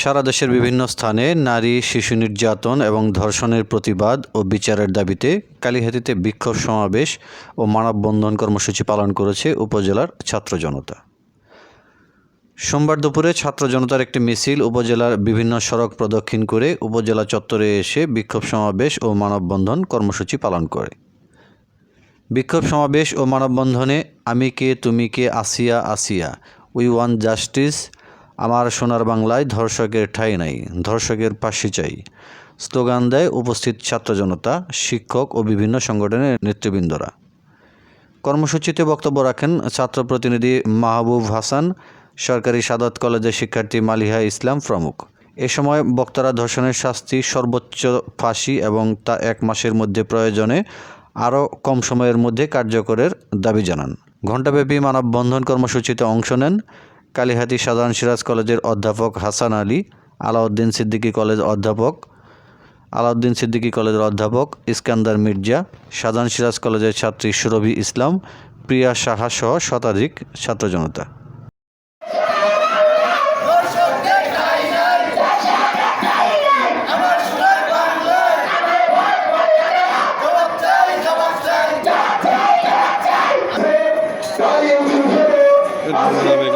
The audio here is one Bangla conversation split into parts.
সারা দেশের বিভিন্ন স্থানে নারী, শিশু নির্যাতন এবং ধর্ষণের প্রতিবাদ ও বিচারের দাবিতে কালিহাতিতে বিক্ষোভ সমাবেশ ও মানববন্ধন কর্মসূচি পালন করেছে উপজেলার ছাত্র জনতা। সোমবার দুপুরে ছাত্র জনতার একটি মিছিল উপজেলার বিভিন্ন সড়ক প্রদক্ষিণ করে উপজেলা চত্বরে এসে বিক্ষোভ সমাবেশ ও মানববন্ধন কর্মসূচি পালন করে। বিক্ষোভ সমাবেশ ও মানববন্ধনে আমি কে, তুমি কে, আসিয়া আসিয়া, উই ওয়ান জাস্টিস আমার সোনার বাংলায় ধর্ষকের ঠাঁই নাই, ধর্ষকের ফাঁসি চাই। স্লোগান দেয় উপস্থিত ছাত্র জনতা, শিক্ষক ও বিভিন্ন সংগঠনের নেতৃবৃন্দরা। কর্মসূচিতে বক্তব্য রাখেন ছাত্র প্রতিনিধি মাহবুব হাসান, সরকারি সাদত কলেজের শিক্ষার্থী মালিহা ইসলাম প্রমুখ। এ সময় বক্তারা ধর্ষণের শাস্তি, সর্বোচ্চ ফাঁসি এবং তা এক মাসের মধ্যে প্রয়োজনে আরও কম সময়ের মধ্যে কার্যকরের দাবি জানান। ঘণ্টাব্যাপী মানববন্ধন কর্মসূচিতে অংশ নেন কালিহাতি সাধারণ সিরাজ কলেজের অধ্যাপক হাসান আলী আলাউদ্দিন সিদ্দিকী কলেজ অধ্যাপক আলাউদ্দিন সিদ্দিকী কলেজের অধ্যাপক ইস্কান্দার মির্জা সাধারণ সিরাজ কলেজের ছাত্রী সুরভি ইসলাম প্রিয়া সাহা সহ শতাধিক ছাত্র জনতা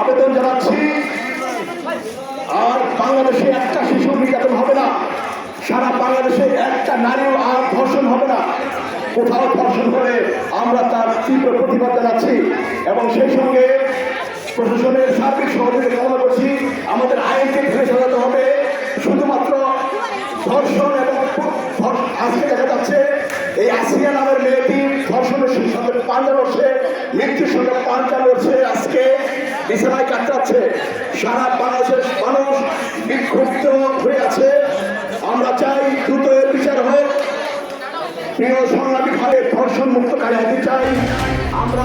আবেদন জানাচ্ছি। আর বাংলাদেশে একটা শিশু নির্যাতন হবে না। সারা বাংলাদেশে একটা নারীও আর ধর্ষণ হবে না। কোথাও ধর্ষণ হলে আমরা তার তীব্র প্রতিবাদ জানাচ্ছি এবং সেই সঙ্গে প্রশাসনের সার্বিক সহযোগিতা কামনা করছি। আমাদের আইনকে ফেলে সাজাতে হবে। শুধুমাত্র ধর্ষণ এবং আজকে দেখা যাচ্ছে, এই আসিয়া নামের মেয়েটি ধর্ষণের সঙ্গে পাঞ্জা লড়ছে মৃত্যুর সঙ্গে পাঞ্জা লড়ছে। বিছানায় কাটাচ্ছে সারা বাংলাদেশের মানুষ বিক্ষুব্ধ হয়ে আছে। আমরা চাই দ্রুত এর বিচার হোক। প্রিয় সংগ্রামী ভাবে ধর্ষণ মুক্ত কালে চাই। আমরা